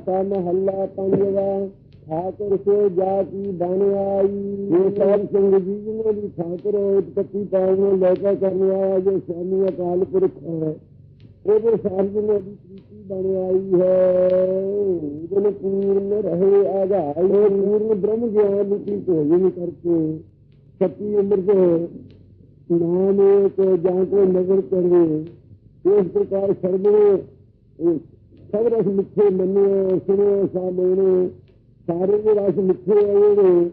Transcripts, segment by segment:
ਆਸਾ ਮਹੱਲਾ ਪੰਜਵਾ ਠਾਕੁਰ ਸੋ ਜਾ ਕੀ ਬਣ ਆਈ ਇਹ ਸਾਧ ਸੰਗਤ ਜੀ ਜਿਹਨੇ ਵੀ ਠਾਕੁਰ ਉਤਪਤੀ ਪਾਉਣ ਨੂੰ ਲੈ ਕੇ ਕਰਨ ਆਇਆ ਜੋ ਸਵਾਮੀ ਅਕਾਲ ਪੁਰਖ ਹੈ ਉਹਦੇ ਸਾਧ ਨੇ ਦੀ ਪ੍ਰੀਤੀ ਬਣ ਆਈ ਹੈ ਉਹਨੇ ਪੂਰਨ ਰਹੇ ਆਧਾਰ ਉਹ ਪੂਰਨ ਬ੍ਰਹਮ ਗਿਆਨ ਨੂੰ ਕੀ ਭੋਜਨ ਕਰਕੇ ਸੱਚੀ ਉਮਰ ਦੇ ਨਾਮ ਇੱਕ ਜਾਂ ਕੋ ਨਜ਼ਰ ਸਭ ਰਸ ਮਿੱਠੇ ਮੰਨੇ, ਸੁਣੇ ਸਾਮਣੇ ਸਾਰੇ ਦੇ ਰਸ ਮਿੱਠੇ ਆਏ ਨੇ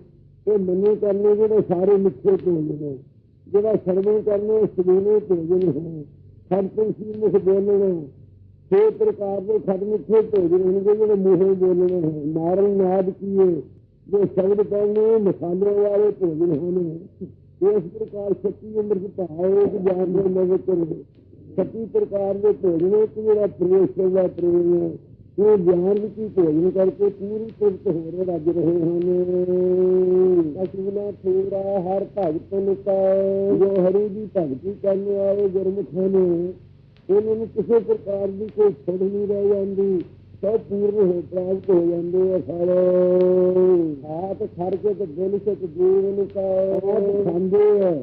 ਇਹ ਮੰਨੇ ਕਰਨੇ ਜਿਹੜੇ ਸਾਰੇ ਮਿੱਠੇ ਭੋਜਨ ਨੇ। ਜਿਹੜਾ ਸਰਵਣ ਕਰਨੇ ਸੁਣੇ ਭੋਜਨ ਹੈ ਸਭ ਤੋਂ ਮੁਖ ਬੋਲਣਾ। ਛੇ ਪ੍ਰਕਾਰ ਦੇ ਖਤ ਮਿੱਠੇ ਭੋਜਨ ਹੋਣਗੇ ਜਿਹੜੇ ਮੂੰਹੋਂ ਬੋਲਣੇ। ਹੈ ਮਾਰਨ ਨਾਦ ਕੀਏ ਜੋ ਸ਼ਬਦ ਕਹਿੰਦੇ ਮਸਾਲੇ ਵਾਲੇ ਭੋਜਨ ਹਨ ਇਸ ਪ੍ਰਕਾਰ ਸੱਚੀ ਅੰਮ੍ਰਿਤ ਭਾਵ ਕਿ ਜਾਣ ਦੇ ਨਜ਼ਰ ਕਰੇ ਸੱਚੀ ਪ੍ਰਕਾਰ ਦੇ ਭੋਜਨ ਕਿ ਜਿਹੜਾ ਪ੍ਰੇਸ਼ਰ ਦਾ ਪ੍ਰੇਮ ਹੈ, ਉਹ ਗਿਆਨ ਵਿੱਚ ਹੀ ਭੋਜਨ ਕਰਕੇ ਪੂਰੀ ਤ੍ਰਿਪਤ ਹੋ ਰਹੇ, ਰੱਜ ਰਹੇ ਹਨ। ਅਸੂਨਾ ਥੋੜਾ ਹਰ ਭਗਤ ਨਿਕਾ ਜੋ ਹਰੀ ਦੀ ਭਗਤੀ ਕਰਨ ਵਾਲੇ ਗੁਰਮੁਖ ਹਨ ਉਹਨਾਂ ਨੂੰ ਕਿਸੇ ਪ੍ਰਕਾਰ ਦੀ ਕੋਈ ਛੜ ਨਹੀਂ ਰਹਿ ਜਾਂਦੀ। ਸਭ ਪੂਰਨ ਹੋ, ਪ੍ਰਾਪਤ ਹੋ ਜਾਂਦੇ ਆ ਸਾਰੇ। ਆਪ ਖਰਚ ਤੇ ਦਿਲ ਸੇ ਜੀਵਨ ਕਾ ਖਾਂਦੇ ਆ।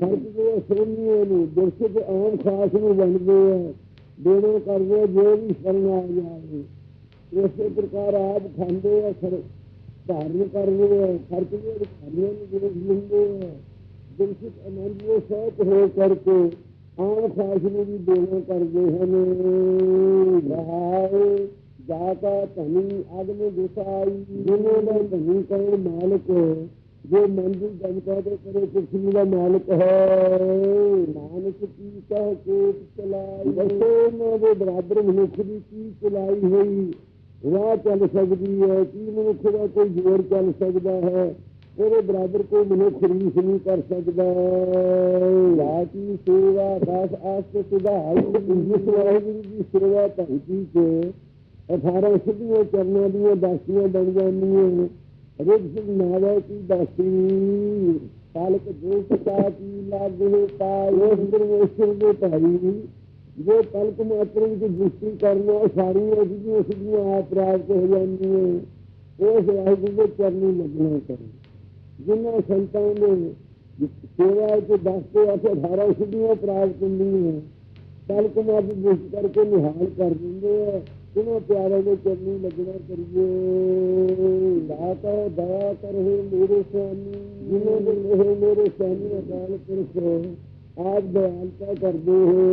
ਖਰਚ ਦੇ ਸ਼੍ਰੇਣੀਆਂ ਨੂੰ ਦਰਸ਼ਕ ਆਮ ਖਾਸ ਨੂੰ ਬਣਦੇ ਆ ਦੇਣੇ ਕਰਦੇ ਜੋ ਵੀ ਸ਼ਰਨ ਆ ਜਾਵੇ ਇਸੇ ਪ੍ਰਕਾਰ ਆਪ ਖਾਂਦੇ ਆ ਖਰ ਧਾਰਨ ਕਰਦੇ ਆ ਖਰਚ ਦੇ ਖਾਣਿਆਂ ਨੂੰ ਜਿਹੜੇ ਲੈਂਦੇ ਆ ਦਰਸ਼ਕ ਆਨੰਦ ਉਹ ਸਹਿਤ ਹੋ ਕਰਕੇ ਆਮ ਖਾਸ ਨੂੰ ਵੀ ਦੇਣਾ ਕਰਦੇ ਹਨ। ਰਹਾਏ ਜਾਤਾ, ਧਨੀ, ਆਦਮੀ, ਗੁਸਾਈ ਜਿਹਨਾਂ ਦਾ ਧਨੀ ਕੌਣ ਮਾਲਕ ਜੋ ਜਨਤਾ ਦੇ ਕਰੇ ਕੁਰਸੀ ਦਾ ਮਾਲਕ ਹੈ। ਨਾਨਕ ਕੀ ਕਹਿ ਕੇ ਚਲਾਈ ਦੱਸੋ ਉਹਨਾਂ ਦੇ ਬਰਾਬਰ ਮਨੁੱਖ ਦੀ ਕੀ ਚਲਾਈ ਹੋਈ? ਰਾਹ ਚੱਲ ਸਕਦੀ ਹੈ ਕੀ ਮਨੁੱਖ ਦਾ ਕੋਈ ਜ਼ੋਰ ਚੱਲ ਸਕਦਾ ਹੈ? ਉਹਦੇ ਬਰਾਬਰ ਕੋਈ ਮਨੁੱਖ ਰੀਸ ਨਹੀਂ ਕਰ ਸਕਦਾ। ਜਾ ਕੀ ਸੇਵਾ ਦਾਸ ਆਸਤੇ ਸੁਧਾਈ ਜਿਸ ਵਾਹਿਗੁਰੂ ਦੀ ਸੇਵਾ ਭਗਤੀ ਚ ਅਠਾਰਾਂ ਸਿੱਧੀਆਂ ਚਰਨਾਂ ਦੀਆਂ ਦਾਸੀਆਂ ਬਣ ਜਾਂਦੀਆਂ ਰਿਗ ਸਿੰਘ ਨਾਵਾ ਕੀ ਦਾਸੀ ਕਾਲਕ ਜੋ ਸਤਾ ਕੀ ਲਾਗੂ ਪਾਏ ਉਸ ਦੇ ਭਾਈ। ਜੋ ਕਲਪ ਮਾਤਰ ਵਿੱਚ ਦ੍ਰਿਸ਼ਟੀ ਕਰਨਾ ਸਾਰੀਆਂ ਜਿਹੜੀਆਂ ਸਿੱਧੀਆਂ ਆਪ ਪ੍ਰਾਪਤ ਹੋ ਜਾਂਦੀਆਂ ਉਸ ਵਾਹਿਗੁਰੂ ਦੇ ਚਰਨੀ ਲੱਗਣਾ ਕਰੇ। ਜਿਨ੍ਹਾਂ ਸੰਤਾਂ ਨੇ ਸੇਵਾ ਵਿੱਚ ਦੱਸਦੇ ਆ ਕਿ ਅਠਾਰਾਂ ਸਿੱਧੀਆਂ ਪ੍ਰਾਪਤ ਹੁੰਦੀਆਂ। ਕਲਪ ਮਾਤਰ ਦ੍ਰਿਸ਼ਟੀ ਕਰਕੇ ਨਿਹਾਲ ਕਰ ਦਿੰਦੇ ਆ। ਇਹਨਾਂ ਪਿਆਰਿਆਂ ਦੇ ਚਰਨੀ ਲੱਗਣਾ ਕਰੀਏ। ਦਾਤਾ ਦਇਆ ਕਰੇ ਮੇਰੇ ਸੁਆਮੀ ਜਿਨ੍ਹਾਂ ਦੇ ਮੇਰੇ ਸੁਆਮੀ ਅਕਾਲ ਪੁਰਖ ਆਪ ਦਇਆਲਤਾ ਕਰਦੇ ਹੋ।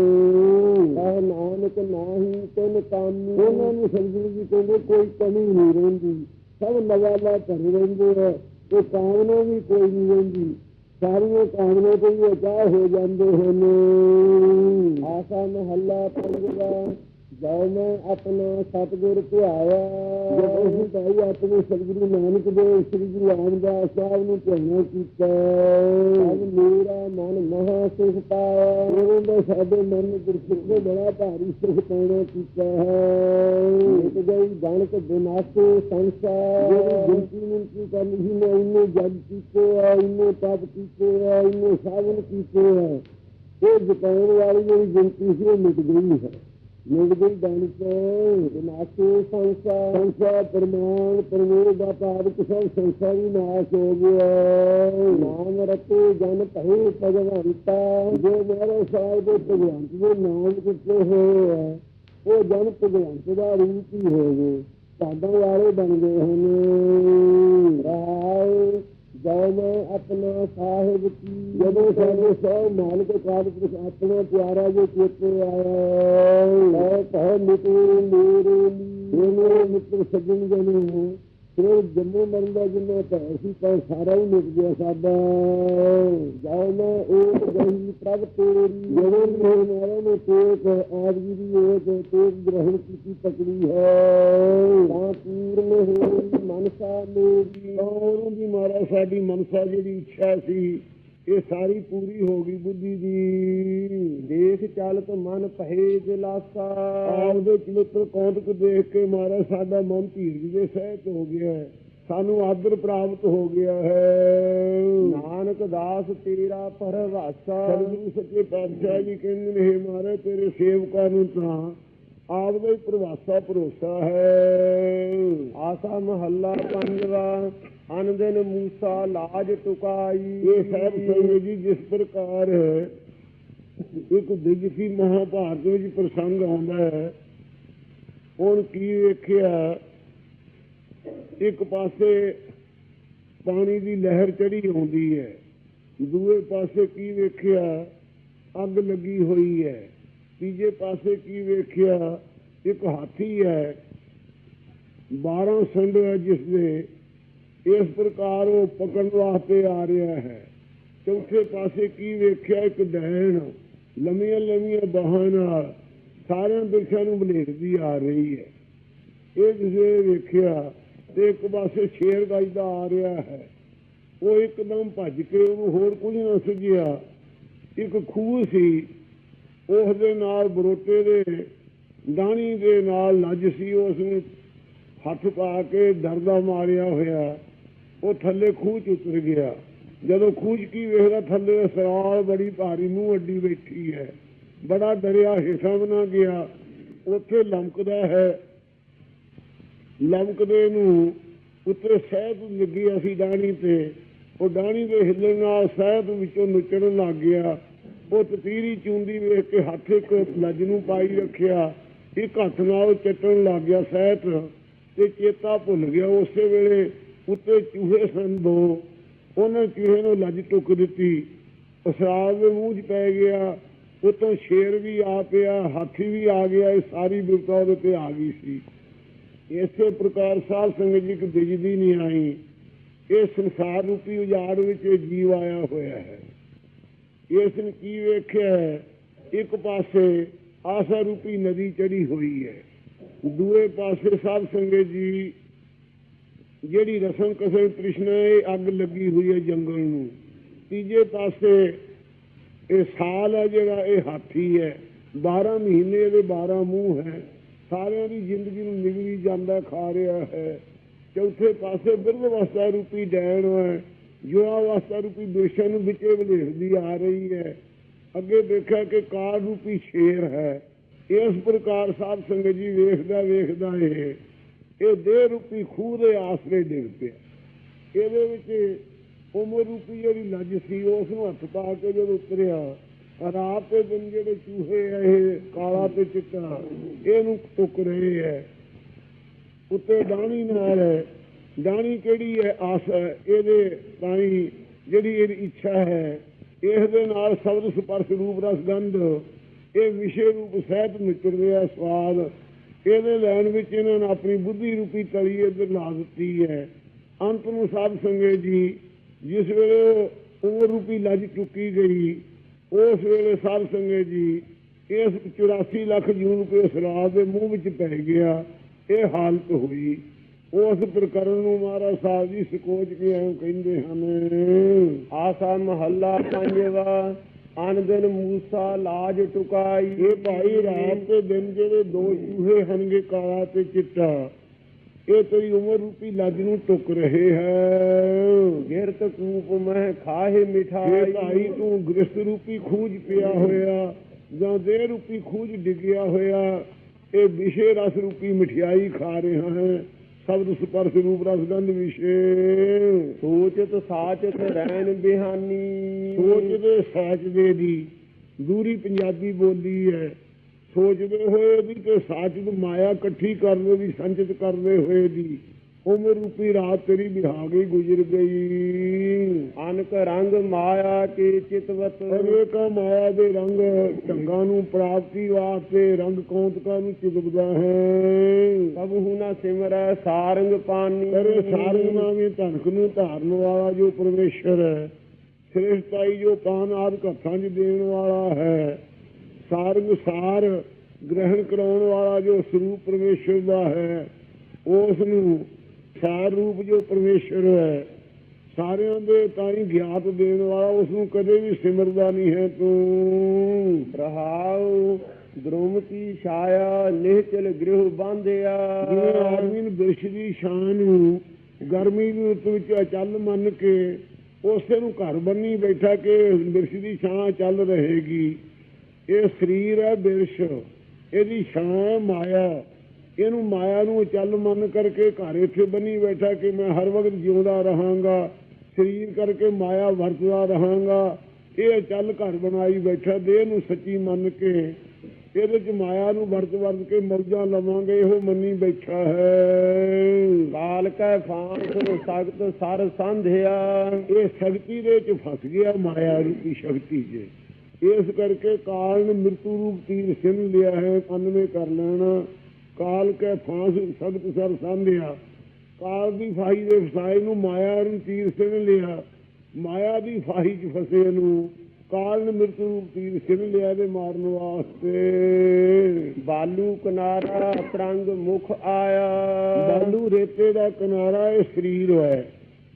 ਆਹ ਨਾਨਕ ਨਾਹੀ ਤਿਨ ਕਾਮੀ। ਉਹਨਾਂ ਨੂੰ ਸਤਿਗੁਰੂ ਜੀ ਕਹਿੰਦੇ ਕੋਈ ਕਮੀ ਨਹੀਂ ਰਹਿੰਦੀ। ਸਭ ਨਵਾਲਾ ਭਰੇ ਰਹਿੰਦੇ ਹੈ ਤੇ ਕਾਮਨਾ ਵੀ ਕੋਈ ਨਹੀਂ ਰਹਿੰਦੀ। ਸਾਰੀਆਂ ਕਾਮਨਾ ਤੋਂ ਹੀ ਅਚਾਹ ਹੋ ਜਾਂਦੇ ਹਨ। ਆਸਾ ਮਹੱਲਾ ਪੰਜਵਾ ਜਾਉ ਮੈਂ ਆਪਣਾ ਸਤਿਗੁਰ ਧਿਆਇਆ ਜਦੋਂ ਅਸੀਂ ਭਾਈ ਆਪਣੇ ਸਤਿਗੁਰੂ ਨਾਨਕ ਦੇ ਸ੍ਰੀ ਗੁਰੂ ਰਾਮਦਾਸ ਸਾਹਿਬ ਨੂੰ ਧਿਆਨਾ ਕੀਤਾ ਅੱਜ ਮੇਰਾ ਮਨ ਮਹਾ ਸੁਖ ਪਾਇਆ। ਉਹਨਾਂ ਦਾ ਸਾਡੇ ਮਨ ਨੂੰ ਗੁਰਸਿੱਖ ਨੇ ਬੜਾ ਭਾਰੀ ਸੁਖ ਪਾਉਣਾ ਕੀਤਾ। ਹੈ ਇੱਕ ਗਈ ਗਣਕ ਬਿਨਾਸੋ ਸੰਸਾਰ ਜਿਹੜੀ ਗਿਣਤੀ ਮਿੰਤੀ ਕਰਨੀ ਸੀ ਮੈਂ ਇੰਨੇ ਜਗ ਕੀਤੇ ਆ ਇੰਨੇ ਤਪ ਕੀਤੇ ਆ ਇੰਨੇ ਸਾਧਨ ਕੀਤੇ ਆ। ਇਹ ਜਤਾਉਣ ਵਾਲੀ ਜਿਹੜੀ ਗਿਣਤੀ ਸੀ ਉਹ ਮਿਟ ਗਈ ਹੈ। ਨਿਰਗੁਣ ਗਣਿਤ ਵਿਨਾਸ਼ੇ ਸੰਸਾਰ ਸੰਸਾਰ ਪਰਮਾਨ, ਪਰਮੇਸ਼ਰ ਦਾ ਭਾਵ ਸਭ ਸੰਸਾਰ ਨਾਸ਼ ਹੋ ਗਿਆ। ਨਾਮ ਰਤੇ ਜਨ ਭਏ ਭਗਵੰਤਾ, ਜੋ ਮੇਰੇ ਸਾਹਿਬ ਦੇ ਭਗਵੰਤ ਦੇ ਨਾਮ ਕਿਤੇ ਹੋਏ ਹੈ ਉਹ ਜਨ ਭਗਵੰਤ ਦਾ ਰੂਪ ਹੀ ਹੋ ਗਏ ਸਾਧਾਂ ਵਾਲੇ ਬਣ ਗਏ ਹਨ ਰਾਏ ਜੋ ਮੈਂ ਆਪਣਾ ਸਾਹਿਬ ਕੀ? ਜਦੋਂ ਸਾਡੇ ਸਭ ਮਾਲਕ ਕਾਲ ਪੁਰਖ ਆਪਣਾ ਪਿਆਰਾ ਜੋ ਚੇਤੇ ਆਇਆ ਲੈ ਕਹੇ ਮਿੱਤਰ ਮੇਰੇ ਮੇਰੇ ਮਿੱਤਰ ਸੱਜਣ ਜਨ ਫਿਰ ਜੰਮੂ ਮਰਨ ਦਾ ਜਿੰਨਾ ਭੈ ਸੀ ਤਾਂ ਸਾਰਾ ਹੀ ਮਿਟ ਗਿਆ ਸਾਡਾ। ਜਾਉ ਮੈਂ ਏਕ ਗਹੀ ਪ੍ਰਭ ਤੇਰੀ। ਜਦੋਂ ਮੇਰੇ ਨੇ ਤੇਕ ਆਦਿ ਦੀ ਏਕ, ਤੇਕ ਗ੍ਰਹਿਣ ਕੀਤੀ ਪਕੜੀ ਹੈ। ਤਾਂ ਪੂਰਨ ਹੋਈ ਮਨਸਾ ਮੇਰੀ। ਔਰ ਦੀ ਮਾਰਾ, ਸਾਡੀ ਮਨਸਾ ਜਿਹੜੀ ਇੱਛਾ ਸੀ, ਇਹ ਸਾਰੀ ਪੂਰੀ ਹੋ ਗਈ ਬੁੱਧੀ ਦੀ। ਦੇਖ ਚੱਲਤ ਮਨ ਪਹਿ ਦਿਲਾਸਾ ਆਪ ਦੇ ਚਿੱਤਰ ਕੌਂਟਕ ਦੇਖ ਕੇ ਮਾਰਾ ਸਾਡਾ ਮਨ ਧੀਰਜ ਦੇ ਸਹਿਤ ਹੋ ਗਿਆ ਹੈ। ਸਾਨੂੰ ਆਦਰ ਪ੍ਰਾਪਤ ਹੋ ਗਿਆ ਹੈ। ਨਾਨਕ ਦਾਸ ਤੇਰਾ ਪਰਵਾਸਾ ਸਤਿਗੁਰੂ ਸੱਚੇ ਪਾਤਸ਼ਾਹ ਜੀ ਕਹਿੰਦੇ ਨੇ "ਹੇ ਮਹਾਰਾਜ ਤੇਰੇ ਸੇਵਕਾਂ ਨੂੰ ਤਾਂ ਆਪ ਦਾ ਹੀ ਪ੍ਰਵਾਸਾ ਭਰੋਸਾ ਹੈ। ਆਸਾ ਮਹੱਲਾ ਪੰਜਵਾ ਅਨ ਦਿਨ ਮੂਸਾ ਲਾਜ ਟੁਕਾਈ। ਇਹ ਸਾਹਿਬ ਸੰਗਤ ਜੀ ਜਿਸ ਪ੍ਰਕਾਰ ਇੱਕ ਦਿਗਸੀ ਮਹਾਭਾਰਤ ਵਿੱਚ ਪ੍ਰਸੰਗ ਆਉਂਦਾ ਹੈ। ਹੁਣ ਕੀ ਵੇਖਿਆ? ਇੱਕ ਪਾਸੇ ਪਾਣੀ ਦੀ ਲਹਿਰ ਚੜੀ ਆਉਂਦੀ ਹੈ, ਦੂਏ ਪਾਸੇ ਕੀ ਵੇਖਿਆ? ਅੱਗ ਲੱਗੀ ਹੋਈ ਹੈ। ਤੀਜੇ ਪਾਸੇ ਕੀ ਵੇਖਿਆ? ਇੱਕ ਹਾਥੀ ਹੈ। 12 ਸੰਡ ਹੈ ਜਿਸ ਦੇ। ਇਸ ਪ੍ਰਕਾਰ ਉਹ ਪਕੜਨ ਵਾਸਤੇ ਆ ਰਿਹਾ ਹੈ। ਚੌਥੇ ਪਾਸੇ ਕੀ ਵੇਖਿਆ? ਇੱਕ ਡੈਣ ਲੰਮੀਆਂ ਲੰਮੀਆਂ ਬਾਹਾਂ ਨਾਲ ਸਾਰਿਆਂ ਦਿਸ਼ਾ ਨੂੰ ਬਲੇਟਦੀ ਆ ਰਹੀ ਹੈ। ਇਹ ਜਿਹੇ ਵੇਖਿਆ ਤੇ ਇੱਕ ਪਾਸੇ ਸ਼ੇਰ ਗੱਜਦਾ ਆ ਰਿਹਾ ਹੈ। ਉਹ ਇੱਕਦਮ ਭੱਜ ਕੇ ਉਹਨੂੰ ਹੋਰ ਕੁਝ ਨਾ ਸੁਝਿਆ। ਇੱਕ ਖੂਹ ਸੀ। ਉਸ ਦੇ ਨਾਲ ਬਰੋਟੇ ਦੇ ਦਾਣੀ ਦੇ ਨਾਲ ਲੱਜ ਸੀ। ਉਸ ਨੂੰ ਹੱਥ ਪਾ ਕੇ ਡਰਦਾ ਮਾਰਿਆ ਹੋਇਆ। ਉਹ ਥੱਲੇ ਖੂਹ ਚ ਉਤਰ ਗਿਆ। ਜਦੋਂ ਖੂਜ ਕੀ ਵੇਖਦਾ ਥੱਲੇ ਸਰਾਲ ਬੜੀ ਭਾਰੀ ਮੂੰਹ ਅੱਡੀ ਬੈਠੀ ਹੈ। ਬੜਾ ਡਰਿਆ ਹਿੱਸਾ ਬਣਾ ਗਿਆ। ਉੱਥੇ ਲਮਕਦਾ ਹੈ। ਲਮਕਦੇ ਨੂੰ ਉੱਤੇ ਸਹਿਤ ਲੱਗੀ ਅਸੀਂ ਡਾਣੀ ਤੇ। ਉਹ ਡਾਣੀ ਦੇ ਹਿੱਲਣ ਨਾਲ ਸਹਿਤ ਵਿੱਚੋਂ ਨੁਚੜਨ ਲੱਗ ਗਿਆ। ਉਹ ਤਤੀਰੀ ਚੁੰਦੀ ਵੇਖ ਕੇ ਹੱਥ ਇੱਕ ਲੱਜ ਨੂੰ ਪਾਈ ਰੱਖਿਆ। ਇੱਕ ਹੱਥ ਨਾਲ ਚੱਟਣ ਲੱਗ ਗਿਆ ਸਹਿਤ ਤੇ ਚੇਤਾ ਭੁੱਲ ਗਿਆ। ਉਸੇ ਵੇਲੇ ਉੱਤੇ ਚੂਹੇ ਸਨ ਦੋ ਉਹਨੇ ਚੂਹੇ ਨੂੰ ਲੱਜ ਟੁੱਕ ਦਿੱਤੀ। ਉਸਰਾਲ ਦੇ ਮੂੰਹ 'ਚ ਪੈ ਗਿਆ। ਉਤੋਂ ਸ਼ੇਰ ਵੀ ਆ ਪਿਆ, ਹਾਥੀ ਵੀ ਆ ਗਿਆ, ਇਹ ਸਾਰੀ ਬਿਰਤਾ ਉਹਦੇ ਤੇ ਆ ਗਈ ਸੀ। ਇਸੇ ਪ੍ਰਕਾਰ ਸਾਧ ਸੰਗਤ ਜੀ ਕਿ ਬਿਜਲੀ ਨਹੀਂ ਆਈ ਇਹ ਸੰਸਾਰ ਰੂਪੀ ਉਜਾੜ ਵਿੱਚ ਇਹ ਜੀਵ ਆਇਆ ਹੋਇਆ ਹੈ। ਇਸ ਨੇ ਕੀ ਵੇਖਿਆ ਹੈ? ਇੱਕ ਪਾਸੇ ਆਸਾ ਰੂਪੀ ਨਦੀ ਚੜੀ ਹੋਈ ਹੈ। ਦੂਏ ਪਾਸੇ ਸਾਧ ਸੰਗਤ ਜੀ ਜਿਹੜੀ ਰਸਮ ਕਸੇ ਤ੍ਰਿਸ਼ਨਾ ਇਹ ਅੱਗ ਲੱਗੀ ਹੋਈ ਹੈ ਜੰਗਲ ਨੂੰ, ਤੀਜੇ ਪਾਸੇ ਇਹ ਸਾਲ ਹੈ ਜਿਹੜਾ ਇਹ ਹਾਥੀ ਹੈ 12 ਮਹੀਨੇ ਦੇ 12 ਮੂੰਹ ਹੈ, ਸਾਰਿਆਂ ਦੀ ਜ਼ਿੰਦਗੀ ਨੂੰ ਨਿਗਲੀ ਜਾਂਦਾ ਖਾ ਰਿਹਾ ਹੈ। ਚੌਥੇ ਪਾਸੇ ਬਿਰਧ ਅਵਸਥਾ ਰੂਪੀ ਡੈਣ ਹੈ ਯੁਵਾ ਅਵਸਥਾ ਰੂਪੀ ਬੇਸ਼ਾ ਨੂੰ ਵਿੱਚੇ ਵਲੇੜਦੀ ਆ ਰਹੀ ਹੈ। ਅੱਗੇ ਦੇਖਿਆ ਕਿ ਕਾਰ ਰੂਪੀ ਸ਼ੇਰ ਹੈ, ਇਸ ਪ੍ਰਕਾਰ ਸਾਧ ਸੰਗਤ ਜੀ ਵੇਖਦਾ ਵੇਖਦਾ ਇਹ ਇਹ ਦੇਹ ਰੂਪੀ ਖੂਹ ਦੇ ਆਸਰੇ ਡਿੱਗ ਪਿਆ। ਇਹਦੇ ਵਿੱਚ ਉਮਰ ਰੂਪੀ ਜਿਹੜੀ ਲੱਜ ਸੀ ਉਸ ਨੂੰ ਹੱਥ ਪਾ ਕੇ ਜਦੋਂ ਉਤਰਿਆ ਰਾਤ ਦੇ ਦਿਨ ਜਿਹੜੇ ਚੂਹੇ ਆ, ਇਹ ਕਾਲਾ ਤੇ ਚਿੱਟਾ, ਇਹਨੂੰ ਟੁੱਕ ਰਹੇ ਹੈ ਉੱਤੇ ਡਾਣੀ ਨਾਲ ਹੈ। ਡਾਣੀ ਕਿਹੜੀ ਹੈ? ਆਸ ਹੈ। ਇਹਦੇ ਤਾਈ ਜਿਹੜੀ ਇਹਦੀ ਇੱਛਾ ਹੈ, ਇਸ ਦੇ ਨਾਲ ਸ਼ਬਦ ਸਪਰਸ਼ ਰੂਪ ਰਸ ਗੰਧ ਇਹ ਵਿਸ਼ੇ ਰੂਪ ਸਹਿਤ ਨਿਕਲ ਰਿਹਾ ਸਵਾਦ ਇਹਦੇ ਲੈਣ ਵਿੱਚ ਇਹਨਾਂ ਨੇ ਆਪਣੀ ਬੁੱਧੀ ਰੂਪੀ ਤਲੀ ਇੱਧਰ ਲਾ ਦਿੱਤੀ ਹੈ। ਅੰਤ ਨੂੰ ਸਾਧ ਸੰਗਤ ਜੀ, ਜਿਸ ਵੇਲੇ ਉਹ ਰੂਪੀ ਲੱਜ ਚੁੱਕੀ ਗਈ, ਉਸ ਵੇਲੇ ਸਾਧ ਸੰਗਤ ਜੀ, ਇਸ 84 ਲੱਖ ਜੂਨ ਰੁਪਏ ਸਰਾਬ ਦੇ ਮੂੰਹ ਵਿੱਚ ਪੈ ਗਿਆ, ਇਹ ਹਾਲਤ ਹੋਈ। ਉਸ ਪ੍ਰਕਰਨ ਨੂੰ ਮਹਾਰਾਜ ਸਾਹਿਬ ਜੀ ਸਕੋਚ ਕੇ ਐਂ ਕਹਿੰਦੇ ਹਨ, ਆਸਾ ਮਹੱਲਾ ਪੰਜਵਾ। ਅਨ ਦਿਨ ਮੂਸਾ ਲਾਜ ਟੁਕਾਈ। ਇਹ ਭਾਈ ਰਾਤ ਤੇ ਦਿਨ ਜਿਹੜੇ ਦੋ ਚੂਹੇ ਹਨਗੇ ਕਾਲਾ ਤੇ ਚਿੱਟਾ ਇਹ ਤੇਰੀ ਉਮਰ ਰੂਪੀ ਲੱਜ ਨੂੰ ਟੁੱਕ ਰਹੇ ਹੈ। ਗਿਰਤ ਕੂਪ ਮਹਿ ਖਾਹੇ ਇਹ ਮਿਠਾਈ ਭਾਈ ਤੂੰ ਗ੍ਰਸਤ ਰੂਪੀ ਖੂਜ ਪਿਆ ਹੋਇਆ ਜਾਂ ਦੇਹ ਰੂਪੀ ਖੂਜ ਡਿੱਗਿਆ ਹੋਇਆ ਇਹ ਵਿਸ਼ੇ ਰਸ ਰੂਪੀ ਮਠਿਆਈ ਖਾ ਰਿਹਾ ਹੈ। ਸ਼ਬਦ ਸਪਰਸ਼ ਰੂਪ ਰਸ ਗੰਧ ਵਿਸ਼ੇ। ਸੋਚਤ ਸਾਚਤ ਰਹਿਣ ਬਿਹਾਨੀ। ਸੋਚਦੇ ਸੋਚਦੇ ਦੀ ਦੂਰੀ ਪੰਜਾਬੀ ਬੋਲੀ ਹੈ। ਸੋਚਦੇ ਹੋਏ ਦੀ ਤੇ ਸਾਚਤ ਮਾਇਆ ਇਕੱਠੀ ਕਰਦੇ ਦੀ ਸੰਚਿਤ ਕਰਦੇ ਹੋਏ ਦੀ। ਉਮਰ ਰੂਪੀ ਰਾਤ ਤੇਰੀ ਬਿਹਾ ਗਈ ਗੁਜ਼ਰ ਗਈ। ਅਨਕ ਰੰਗ ਮਾਇਆ ਕੇ ਚਿਤਵਤ ਹਰੇਕ ਮਾਇਆ ਦੇ ਰੰਗ ਢੰਗਾਂ ਨੂੰ ਪ੍ਰਾਪਤੀ ਵਾਸਤੇ ਰੰਗ ਕੌਂਤਕਾਂ ਨੂੰ ਚਿਤਵਦਾ ਹੈ। ਸਭ ਹੁਨਾ ਸਿਮਰੈ ਸਾਰੰਗ ਪਾਨੀ। ਤੇਰੇ ਸਾਰੇ ਨਾਮੇ ਧਨਕ ਨੂੰ ਧਾਰਨ ਵਾਲਾ ਜੋ ਪਰਮੇਸ਼ਰ ਹੈ ਸ੍ਰੇਸ਼ਟਾਈ ਜੋ ਪਾਨ ਆਦਿ ਹੱਥਾਂ 'ਚ ਦੇਣ ਵਾਲਾ ਹੈ। ਸਾਰੰਗ ਸਾਰ ਗ੍ਰਹਿਣ ਕਰਾਉਣ ਵਾਲਾ ਜੋ ਸਰੂਪ ਪਰਮੇਸ਼ਰ ਦਾ ਹੈ ਉਸ ਨੂੰ ਸਾਰ ਰੂਪ ਜੋ ਪਰਮੇਸ਼ਰ ਹੈ ਸਾਰਿਆਂ ਦੇ ਤਾਈ ਗਿਆਤ ਦੇਣ ਵਾਲਾ ਉਸ ਨੂੰ ਕਦੇ ਵੀ ਸਿਮਰਦਾ ਨਹੀਂ ਹੈ ਤੂੰ। ਰਹਾਉ ਦ੍ਰੋਮਤੀ ਛਾਇਆ ਨਿਹਚਲ ਗ੍ਰਹਿ ਬਾਂਧਿਆ। ਜਿਵੇਂ ਆਦਮੀ ਨੂੰ ਬਿਰਸ਼ ਦੀ ਸ਼ਾਨ ਨੂੰ ਗਰਮੀ ਦੀ ਰੁੱਤ ਵਿੱਚ ਅਚਲ ਮੰਨ ਕੇ ਉਸੇ ਨੂੰ ਘਰ ਬੰਨੀ ਬੈਠਾ ਕਿ ਬਿਰਸ਼ ਦੀ ਛਾਂ ਚੱਲ ਰਹੇਗੀ। ਇਹ ਸਰੀਰ ਹੈ ਬਿਰਸ਼ ਇਹਦੀ ਛਾਂ ਮਾਇਆ। ਇਹਨੂੰ ਮਾਇਆ ਨੂੰ ਚੱਲ ਮੰਨ ਕਰਕੇ ਘਰ ਇੱਥੇ ਬੰਨੀ ਬੈਠਾ ਕਿ ਮੈਂ ਹਰ ਵਕਤ ਜਿਉਂਦਾ ਰਹਾਂਗਾ ਸਰੀਰ ਕਰਕੇ ਮਾਇਆ ਵਰਤਦਾ ਰਹਾਂਗਾ। ਇਹ ਚੱਲ ਘਰ ਬਣਾਈ ਬੈਠਾ ਦੇਹ ਨੂੰ ਸੱਚੀ ਮੰਨ ਕੇ ਇਹਦੇ ਚ ਮਾਇਆ ਨੂੰ ਵਰਤ ਵਰਤ ਕੇ ਮੌਜਾਂ ਲਵਾਂਗੇ ਇਹੋ ਮੰਨੀ ਬੈਠਾ ਹੈ। ਕਾਲ ਕੈ ਫਾਂਸ ਸਖਤ ਸਰ ਸੰਧਿਆ। ਇਹ ਸ਼ਕਤੀ ਦੇ ਚ ਫਸ ਗਿਆ ਮਾਇਆ ਰੂਪੀ ਸ਼ਕਤੀ 'ਚ ਇਸ ਕਰਕੇ ਕਾਲ ਨੇ ਮ੍ਰਿਤੂ ਰੂਪ ਤੀਰ ਸਿੰਨ ਲਿਆ ਹੈ ਅੰਨਵੇਂ ਕਰ ਲੈਣਾ। ਕਾਲ ਕੇ ਫਾਂਸ ਸਖਤ ਸਰ ਸੰਧਿਆ ਕਾਲ ਦੀ ਫਾਹੀ ਦੇ ਫਸਾਏ ਨੂੰ ਮਾਇਆ ਨੂੰ ਤੀਰ ਸਿੰਨ ਲਿਆ। ਮਾਇਆ ਦੀ ਫਾਹੀ 'ਚ ਫਸੇ ਨੂੰ ਕਾਲ ਨੇ ਮ੍ਰਿਤੂ ਰੂਪ ਤੀਰ ਸਿੰਨ ਲਿਆ ਦੇ ਮਾਰਨ ਵਾਸਤੇ। ਬਾਲੂ ਕਿਨਾਰਾ ਪ੍ਰੰਗ ਮੁਖ ਆਇਆ। ਬਾਲੂ ਰੇਤੇ ਦਾ ਕਿਨਾਰਾ ਇਹ ਸਰੀਰ ਹੈ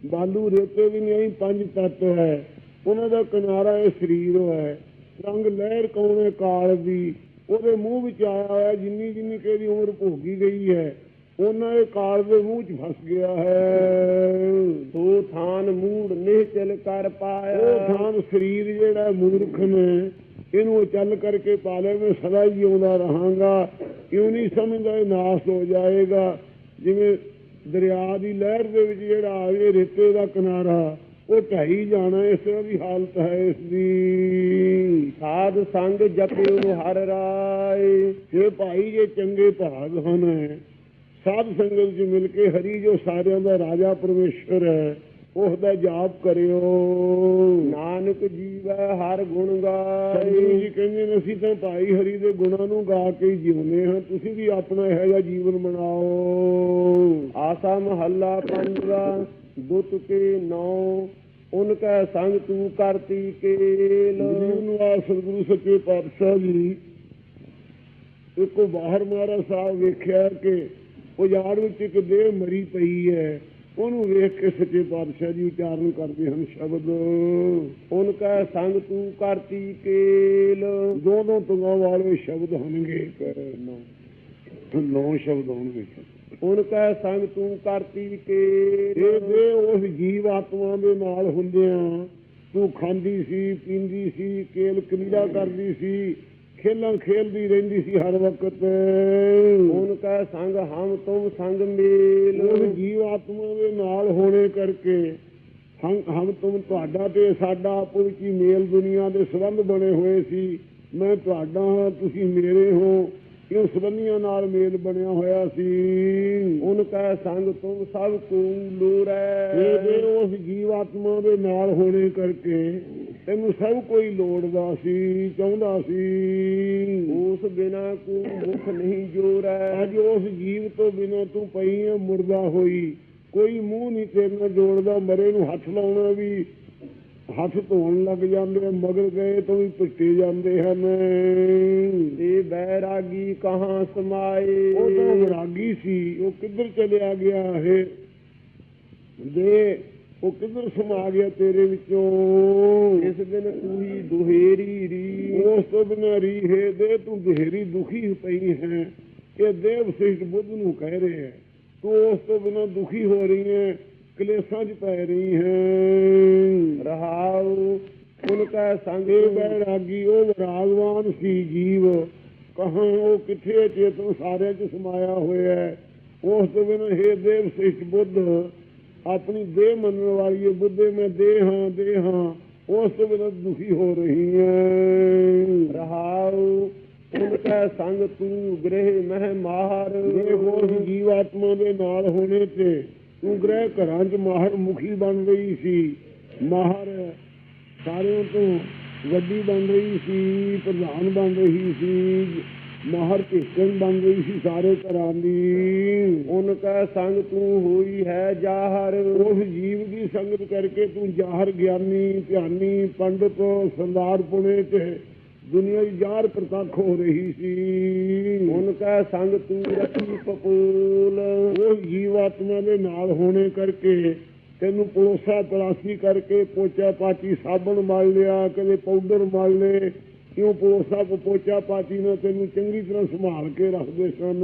ਬਾਲੂ ਰੇਤੇ ਵੀ ਨਹੀਂ ਪੰਜ ਤੱਤ ਹੈ। ਉਹਨਾਂ ਦਾ ਕਿਨਾਰਾ ਇਹ ਸਰੀਰ ਹੈ ਰੰਗ ਲਹਿਰ ਕੌਣੇ ਕਾਲ ਦੀ? ਉਹਦੇ ਮੂੰਹ ਵਿੱਚ ਆਇਆ ਹੋਇਆ ਜਿੰਨੀ ਜਿੰਨੀ ਕਿ ਇਹਦੀ ਉਮਰ ਭੋਗੀ ਗਈ ਹੈ ਉਹਨਾਂ ਇਹ ਕਾਲ ਦੇ ਮੂੰਹ 'ਚ ਫਸ ਗਿਆ ਹੈ। ਸੋ ਥਾਨ ਮੂੜ ਨਿਹਚਲ ਕਰ ਉਹ ਪਾਇਆ ਥਾਨ ਸਰੀਰ ਜਿਹੜਾ ਮੂਰਖ ਨੇ ਇਹਨੂੰ ਚੱਲ ਕਰਕੇ ਪਾਲੇ ਮੈਂ ਸਦਾ ਹੀ ਜਿਉਂਦਾ ਰਹਾਂਗਾ। ਕਿਉਂ ਨਹੀਂ ਸਮਝਦਾ ਇਹ ਨਾਸ ਹੋ ਜਾਏਗਾ? ਜਿਵੇਂ ਦਰਿਆ ਦੀ ਲਹਿਰ ਦੇ ਵਿੱਚ ਜਿਹੜਾ ਆਵੇ ਰੇਤੇ ਦਾ ਕਿਨਾਰਾ ਉਹ ਢਾਈ ਜਾਣਾ ਇਸ ਤਰ੍ਹਾਂ ਦੀ ਹਾਲਤ ਹੈ ਇਸ ਦੀ। ਸੰਗ ਜਪਿਓ ਹਰ ਰਾਏ। ਇਹ ਭਾਈ ਜੇ ਚੰਗੇ ਭਾਗ ਹਨ ਸਾਧ ਸੰਗਤ ਚ ਮਿਲ ਕੇ ਹਰੀ ਜੋ ਸਾਰਿਆਂ ਦਾ ਰਾਜਾ ਪਰਮੇਸ਼ਰ ਹੈ ਉਸ ਦਾ ਜਾਪ ਕਰਿਓ। ਨਾਨਕ ਜੀਵੈ ਹਰ ਗੁਣ ਗਾਏ। ਜੀ ਕਹਿੰਦੇ ਨੇ ਅਸੀਂ ਤਾਂ ਭਾਈ ਹਰੀ ਦੇ ਗੁਣਾਂ ਨੂੰ ਗਾ ਕੇ ਜਿਉਂਦੇ ਹਾਂ ਤੁਸੀਂ ਵੀ ਆਪਣਾ ਇਹੋ ਜਿਹਾ ਜੀਵਨ ਬਣਾਓ ਆਸਾ ਮਹੱਲਾ ਪੰਜਵਾ ਦੁੱਤ ਕੇ ਨੌ ਉਨ ਕੈ ਸੰਗ ਤੂੰ ਕਰਤੀ ਕੇਲ। ਨੂੰ ਆ ਸਤਿਗੁਰੂ ਸੱਚੇ ਪਾਤਸ਼ਾਹ ਜੀ ਇੱਕੋ ਬਾਹਰ ਮਾਰਾ ਸਾਹਿਬ ਵੇਖਿਆ ਕਿ ਉਜਾੜ ਵਿੱਚ ਇੱਕ ਦੇਹ ਮਰੀ ਪਈ ਹੈ। ਉਹਨੂੰ ਵੇਖ ਕੇ ਸੱਚੇ ਪਾਤਸ਼ਾਹ ਜੀ ਉਚਾਰਨ ਕਰਦੇ ਹਨ ਸ਼ਬਦ। ਉਨ ਕੈ ਸੰਗ ਤੂੰ ਕਰਤੀ ਕੇਲ। ਦੋਨੋਂ ਤੁੰਗਾਂ ਵਾਲੇ ਸ਼ਬਦ ਹੋਣਗੇ। ਨੌ ਨੌ ਸ਼ਬਦ ਹੋਣਗੇ। ਉਨ ਕੈ ਸੰਗ ਤੂੰ ਕਰਤੀ ਇਹ ਕੇਲ ਦੇ ਉਸ ਜੀਵ ਆਤਮਾ ਦੇ ਨਾਲ ਹੁੰਦਿਆਂ ਤੂੰ ਖਾਂਦੀ ਸੀ, ਪੀਂਦੀ ਸੀ, ਕੇਲ ਕਲੀੜਾ ਕਰਦੀ ਸੀ, ਖੇਲਾਂ ਖੇਲਦੀ ਰਹਿੰਦੀ ਸੀ ਹਰ ਵਕਤ। ਉਨ ਕੈ ਸੰਗ ਹਮ ਤੁਮ ਸੰਗ ਮੇਲ। ਉਸ ਜੀਵ ਆਤਮਾ ਦੇ ਨਾਲ ਹੋਣੇ ਕਰਕੇ ਹਮ ਤੁਮ ਤੁਹਾਡਾ ਤੇ ਸਾਡਾ ਆਪੋ ਵਿੱਚ ਮੇਲ ਦੁਨੀਆ ਦੇ ਸੰਬੰਧ ਬਣੇ ਹੋਏ ਸੀ। ਮੈਂ ਤੁਹਾਡਾ ਹਾਂ, ਤੁਸੀਂ ਮੇਰੇ ਹੋ। ਇਹ ਸੰਬੰਧੀਆਂ ਨਾਲ ਮੇਲ ਬਣਿਆ ਹੋਇਆ ਸੀ। ਉਨ ਕੈ ਸੰਗ ਤੁਮ ਸਭ ਕੋ ਲੋੜੈ ਦੇ ਉਸ ਜੀਵ ਆਤਮਾ ਦੇ ਨਾਲ ਹੋਣੇ ਕਰਕੇ ਤੈਨੂੰ ਸਭ ਕੋਈ ਲੋੜਦਾ ਸੀ ਚਾਹੁੰਦਾ ਸੀ। ਉਸ ਬਿਨਾ ਕੋ ਮੁਖ ਨਹੀਂ ਜੋਰੈ ਅੱਜ ਉਸ ਜੀਵ ਤੋਂ ਬਿਨਾਂ ਤੂੰ ਪਈ ਹੈ ਮੁਰਦਾ ਹੋਈ। ਕੋਈ ਮੂੰਹ ਨਹੀਂ ਤੇਰੇ ਨਾਲ ਜੋੜਦਾ ਮਰੇ ਨੂੰ ਹੱਥ ਲਾਉਣਾ ਵੀ ਹੱਥ ਧੋਣ ਲੱਗ ਜਾਂਦੇ ਮਗਰ ਗਏ ਤੋਂ ਵੀ ਪਿੱਟੇ ਜਾਂਦੇ ਹਨ। ਤੇ ਬੈਰਾਗੀ ਕਹਾਂ ਸਮਾਏ? ਉਹ ਤਾਂ ਵਿਰਾਗੀ ਸੀ ਉਹ ਕਿੱਧਰ ਚਲਿਆ ਗਿਆ ਇਹ? ਦੇ ਉਹ ਕਿੱਧਰ ਸਮਾ ਗਿਆ ਤੇਰੇ ਵਿੱਚੋਂ? ਇਸ ਦਿਨ ਤੂੰ ਹੀ ਦੁਹੇਰੀ ਰੀ ਉਸ ਤੋਂ ਬਿਨਾਂ ਰੀਹੇ ਦੇ ਤੂੰ ਗਹਿਰੀ ਦੁਖੀ ਪਈ ਹੈ। ਇਹ ਦੇਵ ਸਿੱਧ ਬੁੱਧ ਨੂੰ ਕਹਿ ਰਹੇ ਹੈ ਤੂੰ ਉਸ ਤੋਂ ਬਿਨਾਂ ਦੁਖੀ ਹੋ ਰਹੀ ਹੈ। ਕਲੇਸ਼ਾਂ 'ਚ ਪੈ ਰਹੀ ਹੈ। ਰਹਾਉ ਉਨ ਕੈ ਸੰਗ ਬੈਰਾਗੀ ਉਹ ਵਿਰਾਗਵਾਨ ਸੀ ਜੀਵ। ਕਹਾਂ ਉਹ ਕਿੱਥੇ ਚੇਤਨ ਸਾਰਿਆਂ 'ਚ ਸਮਾਇਆ ਹੋਇਆ ਹੈ? ਉਸ ਤੋਂ ਬਿਨਾਂ ਹੇ ਦੇਵ ਸਿੱਧ ਬੁੱਧ ਆਪਣੀ ਦੇਹ ਮੰਨਣ ਵਾਲੀ ਇਹ ਬੁੱਧੇ ਮੈਂ ਦੇਹ ਹਾਂ ਦੇਹ ਹਾਂ। ਉਸ ਤੋਂ ਬਿਨਾਂ ਦੁਖੀ ਹੋ ਰਹੀ ਹੈ। ਰਹਾਉ ਉਨ ਕੈ ਸੰਗ ਤੂੰ ਗ੍ਰਹਿ ਮਹਿ ਮਾਹਰ। ਇਹ ਉਸ ਜੀਵਾਤਮਾ ਦੇ ਨਾਲ ਹੋਣੇ ਤੇ ਤੂੰ ਗ੍ਰਹਿ ਘਰਾਂ 'ਚ ਮਾਹਰ ਮੁਖੀ ਬਣ ਰਹੀ ਸੀ। ਮਾਹਰ ਸਾਰਿਆਂ ਤੋਂ ਵੱਡੀ ਬਣ ਰਹੀ ਸੀ ਪ੍ਰਧਾਨ ਬਣ ਰਹੀ ਸੀ ਮਾਹਰ ਭੇਕਣ ਬਣ ਰਹੀ ਸੀ ਸਾਰੇ ਘਰਾਂ ਦੀ। ਉਨ ਕੈ ਸੰਗ ਤੂੰ ਹੋਈ ਹੈ ਜਾਹਰ। ਉਸ ਜੀਵ ਦੀ ਸੰਗਤ ਕਰਕੇ ਤੂੰ ਜਾਹਰ ਗਿਆਨੀ ਧਿਆਨੀ ਪੰਡਤ ਸਰਦਾਰ ਪੁਣੇ ਤੇ ਦੁਨੀਆ ਦੀ ਜਾਹਰ ਪ੍ਰਤੱਖ ਹੋ ਰਹੀ ਸੀ। ਉਨ ਕੈ ਸੰਗ ਤੂੰ ਰਖੀ ਪਪੂਲ ਜੀਵਾਤਮਾ ਦੇ ਨਾਲ ਹੋਣੇ ਕਰਕੇ ਤੈਨੂੰ ਪਲੋਸਾ ਤਲਾਸੀ ਕਰਕੇ ਪੋਚਾ ਪਾਚੀ ਸਾਬਣ ਮਲ ਲਿਆ ਕਦੇ ਪਾਊਡਰ ਮਲ ਲੇ ਕਿਉਂ ਪਲੋਸਾ ਕੋ ਪੋਚਾ ਪਾਚੀ ਨਾਲ ਤੈਨੂੰ ਚੰਗੀ ਤਰ੍ਹਾਂ ਸੰਭਾਲ ਕੇ ਰੱਖਦੇ ਸਨ?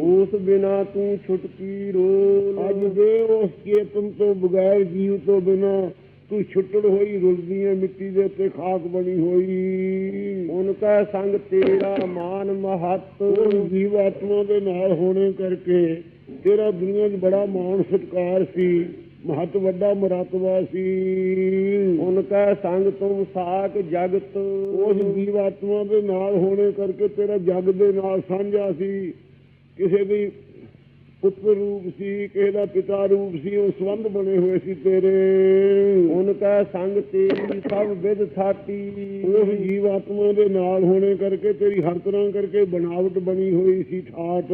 ਉਸ ਬਿਨਾ ਤੂੰ ਛੁਟਕੀ ਰੋਲ ਅੱਜ ਦੇ ਉਸ ਚੇਤਨ ਤੋਂ ਬਗੈਰ ਜੀਵ ਤੋਂ ਬਿਨਾ ਤੂੰ ਛੁੱਟੜ ਹੋਈ ਰੁਲਦੀ ਹੈ ਮਿੱਟੀ ਦੇ ਉੱਤੇ ਖਾਕ ਬਣੀ ਹੋਈ। ਉਨਕਾ ਸੰਗ ਤੇਰਾ ਮਾਨ ਮਹੱਤ। ਉਹ ਜੀਵ ਆਤਮਾ ਦੇ ਨਾਲ ਹੋਣੇ ਕਰਕੇ ਤੇਰਾ ਦੁਨੀਆ 'ਚ ਬੜਾ ਮਾਣ ਸਤਕਾਰ ਸੀ ਮਹਤ ਵੱਡਾ ਮਰਤਬਾ ਸੀ। ਉਨਕਾ ਸੰਗ ਤੁਮ ਸਾਖ ਜਗਤ। ਉਸ ਜੀਵ ਆਤਮਾ ਦੇ ਨਾਲ ਹੋਣੇ ਕਰਕੇ ਤੇਰਾ ਜਗ ਦੇ ਨਾਲ ਸਾਂਝਾ ਸੀ। ਕਿਸੇ ਦੀ ਪੁੱਤਰ ਰੂਪ ਸੀ ਕਿਸੇ ਦਾ ਪਿਤਾ ਰੂਪ ਸੀ ਉਹ ਸੰਬੰਧ ਬਣੇ ਹੋਏ ਸੀ ਤੇਰੇ। ਉਨਕਾ ਸੰਗ ਤੇਰੀ ਸਭ ਵਿਦ ਥਾਤੀ ਉਸ ਜੀਵ ਆਤਮਾ ਦੇ ਨਾਲ ਹੋਣੇ ਕਰਕੇ ਤੇਰੀ ਹਰ ਤਰ੍ਹਾਂ ਕਰਕੇ ਬਣਾਵਟ ਬਣੀ ਹੋਈ ਸੀ ਠਾਟ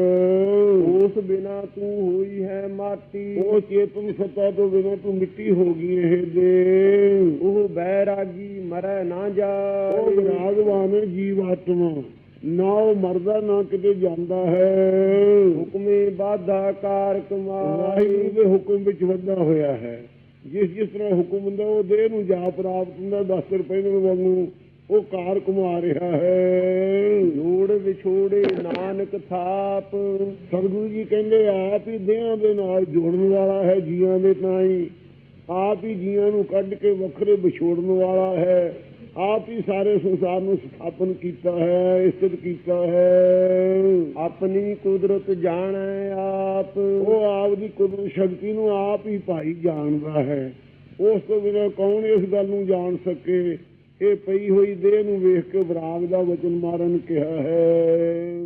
ਉਸ ਬਿਨਾ ਤੂੰ ਹੋਈ ਹੈ ਮਾਟੀ। ਉਹ ਚੇਤਨ ਸੱਤਾ ਤੋਂ ਬਿਨਾਂ ਤੂੰ ਮਿੱਟੀ ਹੋ ਗਈ ਇਹ ਦੇ ਉਹ ਬੈਰਾਗੀ ਮਰੈ ਨਾ ਉਹ ਜਾਏ। ਵਿਰਾਗਵਾਨ ਹੈ ਜੀਵ ਆਤਮਾ। ਨਾ ਉਹ ਮਰਦਾ ਨਾ ਕਿਤੇ ਜਾਂਦਾ ਹੈ। ਹੁਕਮੇ ਬਾਧਾ ਕਾਰ ਕਮਾਈ ਦੇ ਹੁਕਮ ਵਿੱਚ ਵੱਡਾ ਹੋਇਆ ਹੈ। ਜਿਸ ਜਿਸ ਤਰ੍ਹਾਂ ਹੁਕਮ ਹੁੰਦਾ ਉਹ ਦੇਹ ਨੂੰ ਜਾ ਪ੍ਰਾਪਤ ਹੁੰਦਾ 10 ਰੁਪਏ ਨੂੰ ਵਾਂਗੂ ਉਹ ਕਾਰ ਕਮਾ ਰਿਹਾ ਹੈ। ਜੋੜ ਵਿਛੋੜੇ ਨਾਨਕ ਥਾਪ। ਸਤਿਗੁਰੂ ਜੀ ਕਹਿੰਦੇ ਆਪ ਹੀ ਦੇਹਾਂ ਦੇ ਨਾਲ ਜੋੜਨ ਵਾਲਾ ਹੈ ਜੀਆਂ ਦੇ ਤਾਈ ਆਪ ਹੀ ਜੀਆਂ ਨੂੰ ਕੱਢ ਕੇ ਵੱਖਰੇ ਵਿਛੋੜਨ ਵਾਲਾ ਹੈ। ਆਪ ਹੀ ਸਾਰੇ ਸੰਸਾਰ ਨੂੰ ਸਥਾਪਨ ਕੀਤਾ ਹੈ ਸਥਿਤ ਕੀਤਾ ਹੈ। ਆਪਣੀ ਕੁਦਰਤ ਜਾਣ ਹੈ ਆਪ। ਉਹ ਆਪ ਦੀ ਕੁਦਰਤ ਸ਼ਕਤੀ ਨੂੰ ਆਪ ਹੀ ਭਾਈ ਜਾਣਦਾ ਹੈ। ਉਸ ਤੋਂ ਬਿਨਾਂ ਕੌਣ ਇਸ ਗੱਲ ਨੂੰ ਜਾਣ ਸਕੇ? ਇਹ ਪਈ ਹੋਈ ਦੇਹ ਨੂੰ ਵੇਖ ਕੇ ਵਿਰਾਗ ਦਾ ਵਚਨ ਮਾਰਨ ਕਿਹਾ ਹੈ।